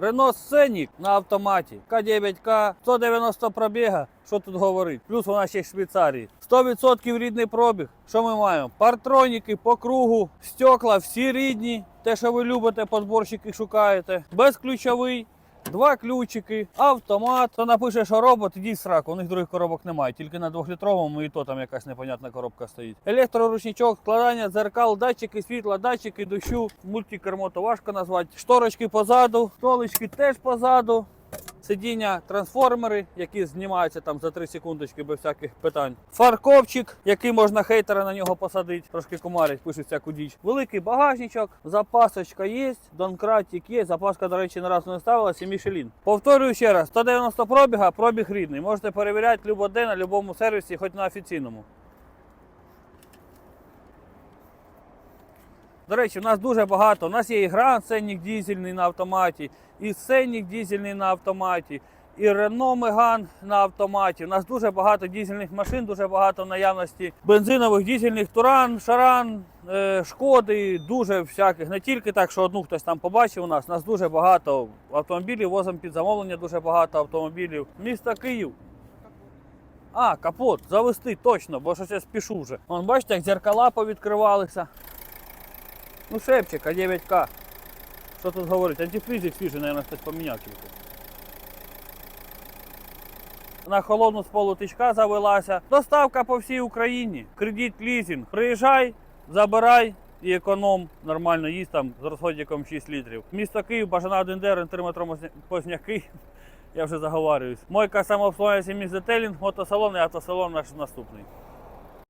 Renault Scenic на автоматі. К9К, 190 пробіга. Що тут говорить? Плюс вона ще й в Швейцарії. 100% рідний пробіг. Що ми маємо? Партроніки по кругу, стекла всі рідні. Те, що ви любите, подборщики шукаєте. Безключовий. Два ключики, автомат. То напише, що робот, ідіть сраку, у них других коробок немає, тільки на двохлітровому і то там якась непонятна коробка стоїть. Електроручничок, складання дзеркал, датчики світла, датчики дощу, мультикермо то важко назвати. Шторочки позаду, столички теж позаду. Сидіння, трансформери, які знімаються там за 3 секундочки без всяких питань. Фаркопчик, який можна хейтера на нього посадити, трошки кумарить, пишуть всяку діч. Великий багажничок, запасочка є, донкратик є. Запаска, до речі, не разу не ставилася, Мішелін. Повторюю ще раз: 190 пробіга, пробіг рідний. Можете перевіряти любой на будь-якому сервісі, хоч на офіційному. До речі, у нас дуже багато. У нас є і Grand Scenic дізельний на автоматі, і Scenic дізельний на автоматі, і Renault Megane на автоматі. У нас дуже багато дізельних машин, дуже багато наявності бензинових, дізельних Туран, Шаран, е, Шкоди, дуже всяких. Не тільки так, що одну хтось там побачив у нас. У нас дуже багато автомобілів, возимо під замовлення дуже багато автомобілів. Місто Київ. А, капот, завести точно, бо щось я спішу вже. Вон, бачите, як дзеркала повідкривалися. Ну, шепчик, а 9К. Що тут говорить? Антифризик свіжий, мабуть, хтось поміняв тільки. На холодну з полутичка завелася. Доставка по всій Україні. Кредит, лізинг. Приїжджай, забирай і економ нормально їсть там з розходником 6 літрів. Місто Київ, Бажана 1 дер, 3 метро Позняки. Я вже заговарююсь. Мойка самообслуговування міст детелінг, мотосалон і автосалон наш наступний.